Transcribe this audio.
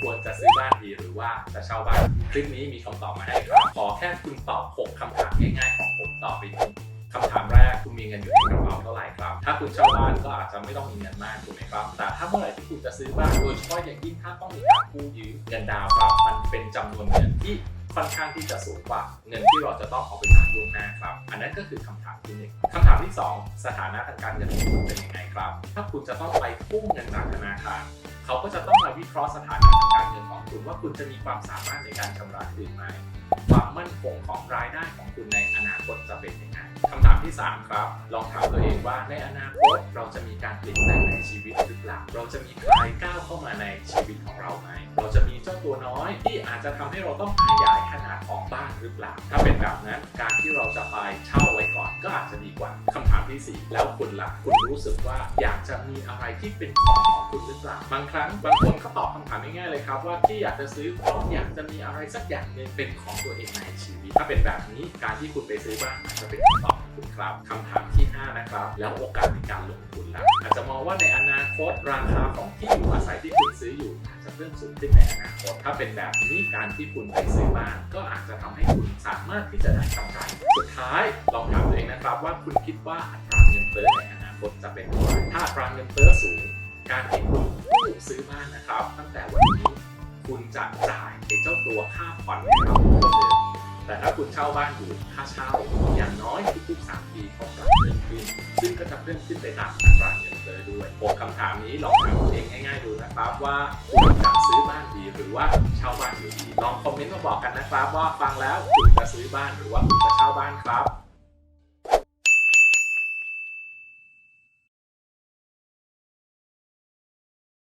ควรจะซื้อบ้านดีหรือว่าจะเช่าบ้าน คลิปนี้มีคำตอบมาให้ครับขอแค่คุณตอบ 6คำถามง่ายๆของผมต่อไปนี้คำถามแรกคุณมีเงินอยู่ในกระเป๋าเท่าไหร่ครับ ถ้าคุณเช่าบ้านก็อาจจะไม่ต้องมีเงินมากถูกไหมครับ แต่ถ้าเมื่อไหร่ที่คุณจะซื้อบ้านโดยเฉพาะอย่างยิ่งถ้าต้องมีการกู้ยืมเงินดาวน์ครับ มันเป็นจำนวนเงินที่ค่อนข้างที่จะสูงกว่าเงินที่เราจะต้องเอาไปจ่ายล่วงหน้าครับ อันนั้นก็คือคำถามที่หนึ่งคำถามที่สองสถานะทางการเงินของคุณเป็นยังไงครับ ถ้าคุณจะต้องไปกู้เงินจากธนาคาร เขาก็จะต้องมาวิเคราะห์สถานะทางการเงินของคุณว่าคุณจะมีความสามารถในการชำระคืนไหมความมั่นคงของรายได้ของคุณในอนาคตจะเป็นยังไงคำถามที่ 3 ครับ ลองถามตัวเองว่าในอนาคตเราจะมีการเปลี่ยนแปลงในชีวิตหรือเปล่าเราจะมีใครก้าวเข้ามาในชีวิตของเราไหมเราจะมีเจ้าตัวน้อยที่อาจจะทำให้เราต้องขยายขนาดของบ้านหรือเปล่า ถ้าเป็นแบบนั้นการที่เราจะไปเช่า ที่ 4 แล้วคุณล่ะคุณรู้สึกว่าอยากจะมีอะไรที่เป็นของของคุณหรือเปล่าบางครั้งบางคนก็ตอบคำถามง่ายๆเลยครับว่าที่อยากจะซื้อของอยากจะมีอะไรสักอย่างหนึ่งเป็นของตัวเองในชีวิต ถ้าเป็นแบบนี้การที่คุณไปซื้อบ้านอาจจะเป็นคำตอบของคุณครับคำถามที่ 5 นะครับ แล้วโอกาสในการลงทุน อาจจะมองว่าในอนาคตราคาของที่อยู่อาศัยที่คุณซื้ออยู่อาจจะเพิ่มสูงขึ้นในอนาคตถ้าเป็นแบบนี้การที่คุณไปซื้อบ้านก็อาจจะทำให้คุณสามารถที่จะได้กำไรสุดท้ายลองถามตัวเองนะครับว่าคุณคิดว่าอัตราเงินเฟ้อในอนาคตจะเป็นเท่าไหร่ถ้าอัตราเงินเฟ้อสูง การที่คุณซื้อบ้านนะครับ ตั้งแต่วันนี้คุณจะจ่ายไอ้เจ้าตัวค่าผ่อนให้เขาเท่าเดิมแต่ถ้าคุณเช่าบ้านอยู่ค่าเช่าอย่างน้อยทุกๆ3ปีก็ปรับเพิ่ม ขึ้น ซึ่งก็จะเพิ่มขึ้นไปตามอัตราเงินเฟ้อด้วยโอบคำถามนี้ลองถามตัวเองง่ายๆดูนะครับว่าคุณจะซื้อบ้านดีหรือว่าเช่าบ้านอยู่ดีลองคอมเมนต์มาบอกกันนะครับ ว่าฟังแล้วคุณจะซื้อบ้านหรือว่าคุณจะเช่าบ้านครับ